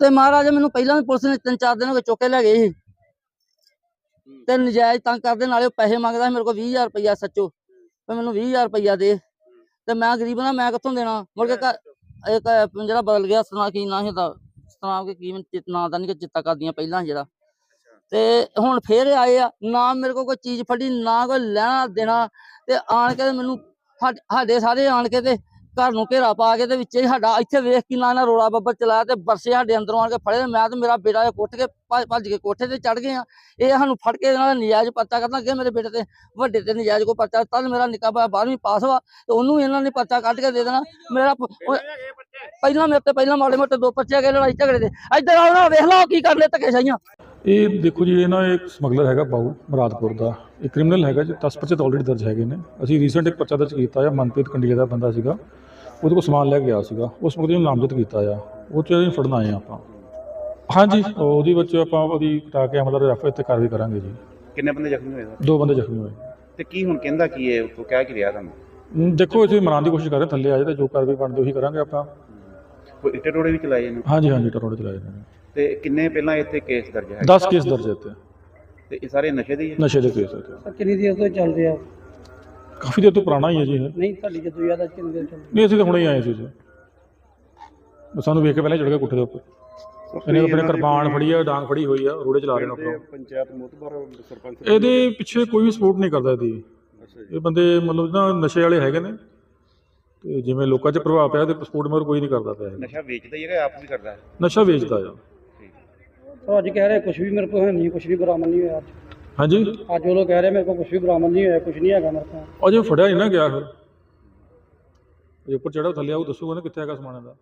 ਤੇ ਮਹਾਰਾਜ ਮੈਨੂੰ ਪਹਿਲਾਂ ਵੀ ਪੁਲਿਸ ਨੇ ਤਿੰਨ ਚਾਰ ਦਿਨ ਹੋ ਗਏ ਚੁੱਕ ਲੈ ਗਏ ਸੀ। ਤੇ ਨਜਾਇਜ਼ ਤੰਗ ਕਰਦੇ ਨਾਲੇ ਉਹ ਪੈਸੇ ਮੰਗਦਾ ਸੀ ਮੇਰੇ ਕੋਲ 20000 ਰੁਪਇਆ ਸੱਚੋ। ਤੇ ਮੈਨੂੰ 20000 ਰੁਪਇਆ ਦੇ। ਤੇ ਮੈਂ ਗਰੀਬ ਨਾ ਮੈਂ ਕਿੱਥੋਂ ਦੇਣਾ? ਮੁੜ ਕੇ ਇੱਕ ਜਿਹੜਾ ਬਦਲ ਗਿਆ ਸਨਾ ਕੀ ਨਾਂ ਸੀ ਉਹਦਾ? ਸਨਾਮ ਕੇ ਕੀ ਨਾਂ ਦਾ ਨਹੀਂ ਕਿ ਚਿੱਤਾ ਕਰਦੀਆਂ ਪਹਿਲਾਂ ਜਿਹੜਾ। ਤੇ ਹੁਣ ਫੇਰ ਆਏ ਆ ਨਾ ਮੇਰੇ ਕੋਲ ਕੋਈ ਚੀਜ਼ ਫੜੀ ਨਾ ਕੋਈ ਲੈਣਾ ਦੇਣਾ। ਤੇ ਆਣ ਕੇ ਮੈਨੂੰ ਸਾਡੇ ਸਾਰੇ ਆਣ ਕੇ ਤੇ ਘਰ ਨੂੰ ਘੇਰਾ ਪਾ ਕੇ ਤੇ ਵਿੱਚ ਸਾਡਾ ਇੱਥੇ ਵੇਖ ਕੇ ਨਾ ਰੋਲਾ ਬੱਬਰ ਚਲਾਇਆ ਤੇ ਬਰਸੇ ਸਾਡੇ ਅੰਦਰੋਂ ਆਣ ਕੇ ਫੜੇ ਤੇ ਮੈਂ ਤੇ ਮੇਰਾ ਬੇਟਾ ਕੁੱਟ ਕੇ ਭੱਜ ਕੇ ਕੋਠੇ ਤੇ ਚੜ ਗਏ ਆ ਇਹ ਸਾਨੂੰ ਫੜ ਕੇ ਇਹਨਾਂ ਦਾ ਨਜਾਇਜ਼ ਪਰਚਾ ਕਰਨਾ ਅੱਗੇ ਮੇਰੇ ਬੇਟੇ ਤੇ ਵੱਡੇ ਤੇ ਨਜਾਇਜ਼ ਕੋ ਪਰਚਾ ਤਦ ਮੇਰਾ ਨਿੱਕਾ ਭਾਈ 12ਵੀਂ ਪਾਸ ਵਾ ਤੇ ਉਹਨੂੰ ਇਹਨਾਂ ਨੇ ਪਰਚਾ ਕੱਢ ਕੇ ਦੇ ਦੇਣਾ। ਮੇਰਾ ਪਹਿਲਾਂ ਮੇਰੇ ਤੇ ਪਹਿਲਾਂ ਮਾੜੇ ਮੋਟੇ ਦੋ ਪਰਚੇ ਹੈਗੇ ਲੜਾਈ ਝਗੜੇ ਦੇ। ਇੱਧਰ ਆਓ ਨਾ, ਵੇਖ ਲਓ ਕੀ ਕਰਨੇ ਧੱਕੇ ਸਾਈਆਂ ਇਹ ਦੇਖੋ ਜੀ, ਇਹ ਨਾ ਇੱਕ ਸਮਗਲਰ ਹੈਗਾ ਬਾਊ ਮੁਰਾਦਪੁਰ ਦਾ। ਇਹ ਕ੍ਰਿਮੀਨਲ ਹੈਗਾ ਜੀ 10 ਪਰਚੇ ਤਾਂ ਆਲਰੇਡੀ ਦਰਜ ਹੈਗੇ ਨੇ। ਅਸੀਂ ਰੀਸੈਂਟ ਇੱਕ ਪਰਚਾ ਦਰਜ ਕੀਤਾ ਆ, ਮਨਪ੍ਰੀਤ ਕੰਡੀਲੇ ਦਾ ਬੰਦਾ ਸੀਗਾ। ਉਹਦੇ ਕੋਲ ਸਮਾਨ ਲੈ ਕੇ ਗਿਆ ਸੀਗਾ। ਉਸ ਮੁਕਦੇ ਨੂੰ ਨਾਮਜ਼ਦ ਕੀਤਾ ਆ। ਉਹ ਚ ਅਸੀਂ ਫੜਨ ਆਏ ਆ ਆਪਾਂ। ਹਾਂਜੀ ਉਹਦੀ ਵਿੱਚ ਆਪਾਂ ਉਹਦੀ ਕਟਾ ਕੇ ਮਤਲਬ ਰੈਫਰ ਤੇ ਕਾਰਵਾਈ ਕਰਾਂਗੇ ਜੀ। ਕਿੰਨੇ ਬੰਦੇ ਜ਼ਖਮੀ ਹੋਏ ਸਰ? ਦੋ ਬੰਦੇ ਜ਼ਖਮੀ ਹੋਏ। ਤੇ ਕੀ ਹੁਣ ਕਹਿੰਦਾ ਕੀ ਹੈ? ਉੱਥੋਂ ਕਹਿ ਕੀ ਰਿਹਾ ਤੁਹਾਨੂੰ? ਦੇਖੋ ਅਸੀਂ ਮਨਾਉਣ ਦੀ ਕੋਸ਼ਿਸ਼ ਕਰ ਰਹੇ ਥੱਲੇ ਆ ਜਾਏ ਤੇ ਜੋ ਕਾਰਵਾਈ ਬਣਦੀ ਉਹੀ ਕਰਾਂਗੇ ਆਪਾਂ। ਕੋਈ ਇੱਟੇ ਟੋੜੇ ਵੀ ਚਲਾਏ ਇਹਨੂੰ? ਹਾਂਜੀ ਹਾਂਜੀ ਟਰੋੜੇ ਚਲਾਏ ਨੇ ਤੇ ਕਿੰਨੇ ਪਹਿਲਾਂ ਇੱਥੇ ਕੇਸ ਦਰਜ ਹੈ? 10 ਕੇਸ ਦਰਜ ਹੈ ਇੱਥੇ। ਤੇ ਇਹ ਸਾਰੇ ਨਸ਼ੇ ਦੇ ਹੀ ਹੈ? ਨਸ਼ੇ ਦੇ ਕੇਸ ਇੱਥੇ। ਕਿੰਨੀ ਦੇਰ ਤੋਂ ਚੱਲ ਰਿਹਾ? ਕਾਫੀ ਦੇਰ ਤੋਂ ਪੁਰਾਣਾ ਹੀ ਹੈ ਜੀ ਇਹ। ਨਹੀਂ ਤੁਹਾਡੀ ਜਦੋਂ ਯਾਦ ਆ ਕਿੰਨੀ ਚੱਲ ਨਹੀਂ। ਅਸੀਂ ਤਾਂ ਹੁਣੇ ਹੀ ਆਏ ਸੀ ਜੀ। ਬਸ ਸਾਨੂੰ ਵੇਖ ਕੇ ਪਹਿਲਾਂ ਚੜ ਗਿਆ ਕੁੱਠੇ ਦੇ ਉੱਪਰ। ਇਹਨੇ ਆਪਣੇ ਕਿਰਪਾਨ ਫੜੀ ਆ ਡਾਂਗ ਫੜੀ ਹੋਈ ਆ ਰੋੜੇ ਚਲਾ ਰਹੇ ਨੇ ਆਪਣਾ ਪੰਚਾਇਤ ਮੁਤਬਰ ਸਰਪੰਚ ਇਹਦੇ ਪਿੱਛੇ ਕੋਈ ਵੀ ਸਪੋਰਟ ਨਹੀਂ ਕਰਦਾ ਇਹਦੀ। ਇਹ ਬੰਦੇ ਮਤਲਬ ਨਾ ਨਸ਼ੇ ਵਾਲੇ ਹੈਗੇ ਨੇ। ਤੇ ਜਿਵੇਂ ਲੋਕਾਂ 'ਚ ਪ੍ਰਭਾਵ ਪਿਆ ਤੇ ਸਪੋਰਟ ਮਗਰ ਕੋਈ ਨਹੀਂ ਕਰਦਾ ਪਿਆ। ਨਸ਼ਾ ਵੇਚਦਾ ਹੀ ਹੈਗਾ ਆਪ ਵੀ ਕਰਦਾ ਨਸ਼ਾ ਵੇਚਦਾ ਆ। ਉਹ ਅੱਜ ਕਹਿ ਰਹੇ ਕੁਝ ਵੀ ਮੇਰੇ ਕੋਲ ਹੈ ਨਹੀਂ ਕੁਝ ਵੀ ਬਰਾਮਦ ਨਹੀਂ ਹੋਇਆ ਅੱਜ। ਹਾਂਜੀ? ਅੱਜ ਉਹ ਲੋਕ ਕਹਿ ਰਹੇ ਮੇਰੇ ਕੋਲ ਕੁਝ ਵੀ ਬਰਾਮਦ ਨਹੀਂ ਹੋਇਆ ਕੁਝ ਨਹੀਂ ਹੈਗਾ ਮੇਰੇ ਕੋਲ। ਅਜੇ ਫੜਿਆ ਨਹੀਂ ਨਾ ਗਿਆ ਫਿਰ। ਜੇ ਉੱਪਰ ਚੜਾ ਥੱਲੇ ਆਉ ਦੱਸੂਗਾ ਨਾ ਕਿੱਥੇ ਹੈਗਾ ਸਮਾਨ ਇਹਦਾ।